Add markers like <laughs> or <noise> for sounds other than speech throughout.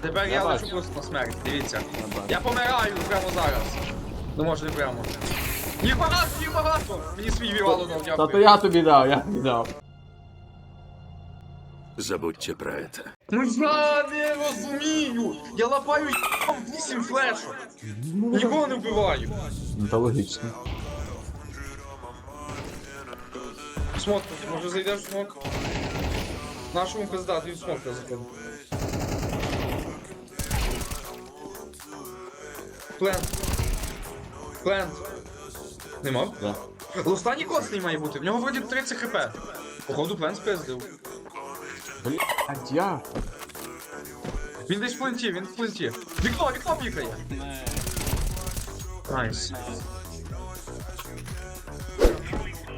Тепер Я я, бачу. лечу просто на смерть, дивіться. Я. Я помираю прямо зараз. Ну може не прямо. Їх багато, їх багато! Мені свій вівало дав, Та то я тобі дав, я тобі дав. Забудьте про это. Ну я не розумію! Я лапаю й**ом вісім флешок. Нікого не вбиваю. Ну то логічно. Смок, може зайдеш в смок? Нашому пизда, він в смок заходить. Плент. Плент. Нема? Да. Останній класний має бути, в нього вроді 30 хп. Походу плент спиздив. Блядь, я. Він десь в пленті, він в пленті. Вікно, вікно пікає. Найс.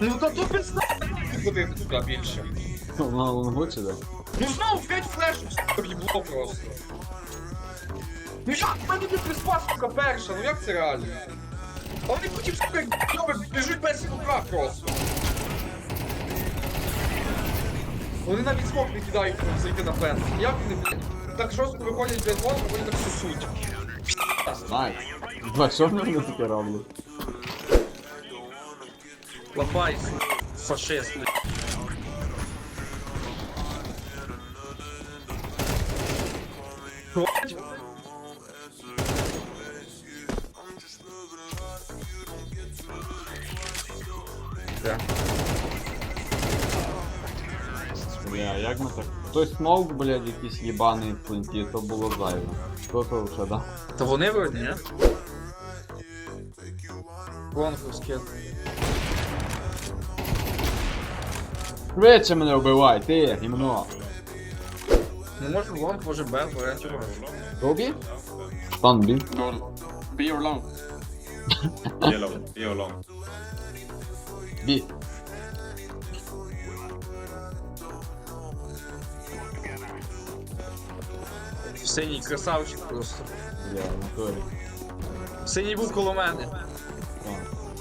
Ну та то пизда ходити туди більше. На лонгу чи де? Ну знову 5 флешок в'їбло просто. Ну як в мене не приспа, сука, перша, ну як це реально? А вони потім, сука, як йоби, біжуть без рука просто. Вони навіть смок не кидають, щоб зайти на плен. Як вони, блядь, так жорстко виходять без воду, вони так сусуть. Найс. Два, що вони таке роблять? Лапай, фашист. Да. Бля, як ми так? Той смок, блядь, якийсь їбаний в пленті, то було зайве. Хто то вже, да? Та вони вроді, ні? Вон скид. Швидше мене вбивай, ти, гімно. Ну може лонг, може Б, варіантів. Тобі? Стан бін. Go be or long. <laughs> Yellow, be long. Бі. Синій красавчик просто. В натурі. Синій був коло мене.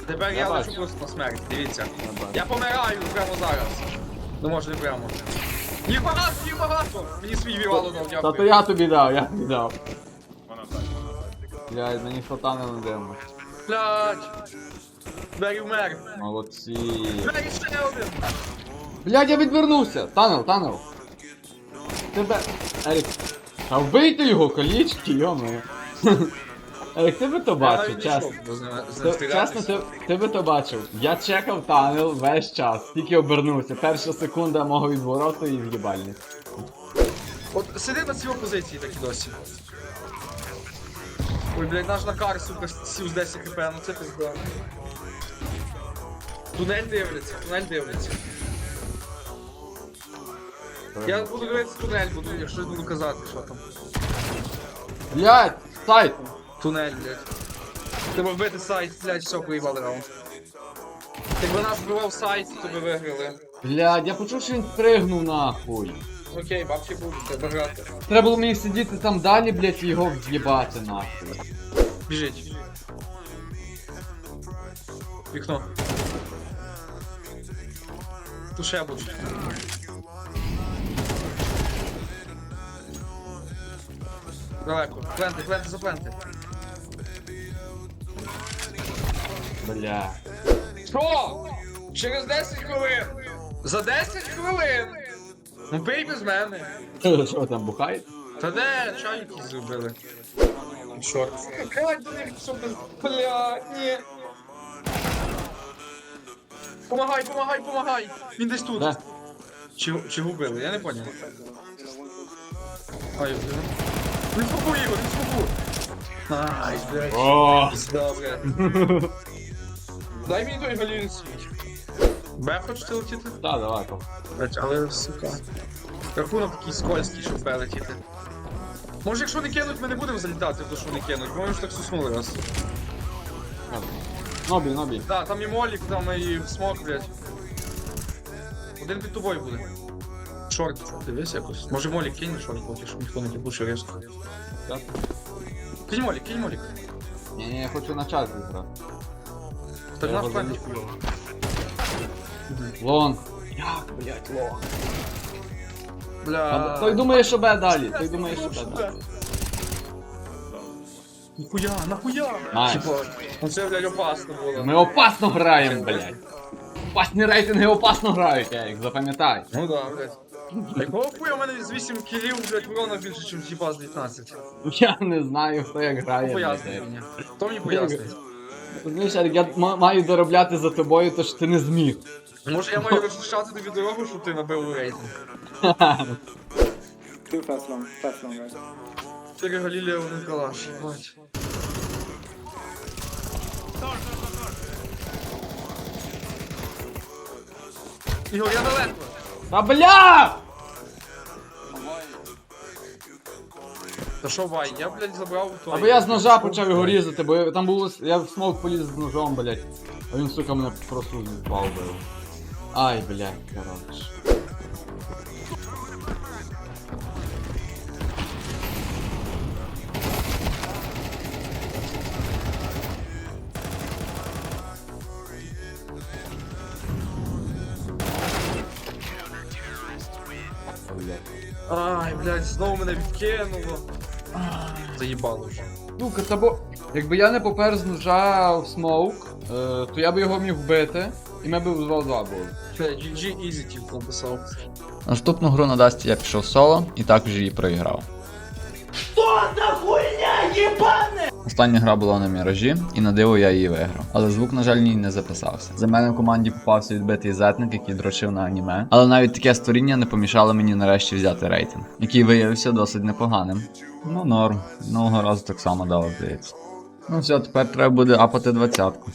Тепер Я я, лечу просто на смерть, дивіться. я помираю прямо зараз. Ну може не прямо. Їх багато, їх багато! Мені свій вівало дав, Та то я тобі дав, я тобі дав. Блядь, мені фотани не дивно. Блядь. Двері вмер. Молодці. Двері ще один. Блядь, я відвернувся! Танел, танел! Тебе. Ерік. А вбийте його колічки, йомо. <laughs> Ерік, ти би то бачив, чесно. Чесно, ти, ти би то бачив. Я чекав танел весь час, тільки обернувся. Перша секунда мого відвороту і в'єбальник. От сиди на цій позиції так і досі. Ой, блядь, наш Накар, сука, сів з 10 хп, ну це пизда. Тунель дивляться, тунель дивляться. Я буду дивитися тунель, буду, я щось буду казати, що там. Блядь, сайт! Тунель, блядь. Треба вбити сайт, блядь, все, поїбали раунд. Якби нас вбивав сайт, то би виграли. Блядь, я почув, що він спригнув нахуй. Окей, бабки будуть, треба грати. Треба було мені сидіти там далі, блядь, і його в'єбати нахуй. Біжить. Вікно. Ще будуть. Далеко. Пленти, пленти, за пленти. Бля. Що? Через 10 хвилин. За 10 хвилин. Ну пий без мене. <laughs> Що там бухає? Та де чай якийсь зробили? Чорт. Блядь, ні. Помагай, помагай, помагай. Він десь тут. Де? Чи, чи губили? Я не поняв. Ай, блін. Він фуку його, він фуку. Найс, блядь. О! Блядь. Дай мені той галюн світ. Б хочете летіти? Та, давай, то. Блядь, але сука. Рахунок такий скользкий, щоб Б летіти. Може, якщо не кинуть, ми не будемо залітати, то що не кинуть, бо ми ж так суснули раз. Нобі, нобі. Да, там і молік, там і смок, блядь. Один під тобою буде. Шорт, дивись якось. Може молік кинь шорт, поки що ніхто не кипуше резко. Так. Кинь молік, кинь молік. Ні, ні, я хочу на час зіграти. Наш його хуйово. Лонг. Як, блядь, лонг. Бля. Той думає, що Б далі, той думає, що Б далі. Ніхуя, нахуя? Найс. Типа, ну це, блядь, опасно було. Ми опасно граємо, блядь. Опасні рейтинги опасно грають, я їх запам'ятай. Ну да, блядь. Якого хуя у мене з 8 кілів, блядь, урона більше, ніж їба з 19? Я не знаю, хто як грає. Ну, поясни мені. Хто мені пояснить? Розумієш, Ерік, я м- маю доробляти за тобою, то ж ти не зміг. Може я маю розчищати тобі дорогу, щоб ти набив рейтинг? Two fast long, fast long. Чотири Галілія, один калаш, бать. Ігор, я далеко. Та бля! Та що вай, я, блядь, забрав той. Або я з ножа почав його різати, бо я- там було. Я в смок поліз з ножом, блядь. А він, сука, мене просто впав бив. Ай, блядь, коротше. Ай, блядь, знову мене відкинуло. Заїбало вже. Сука, та бо. Якби я не попер з ножа в смоук, е, то я би його міг вбити, і ми б узвали 2-2 були. Блядь, GG Easy тільки написав. Наступну гру на Дасті я пішов соло і також її проіграв. Остання гра була на міражі, і на диво я її виграв. Але звук, на жаль, ній не записався. За мене в команді попався відбитий зетник, який дрочив на аніме. Але навіть таке створіння не помішало мені нарешті взяти рейтинг, який виявився досить непоганим. Ну норм, одного разу так само дало, здається. Ну все, тепер треба буде апати двадцятку.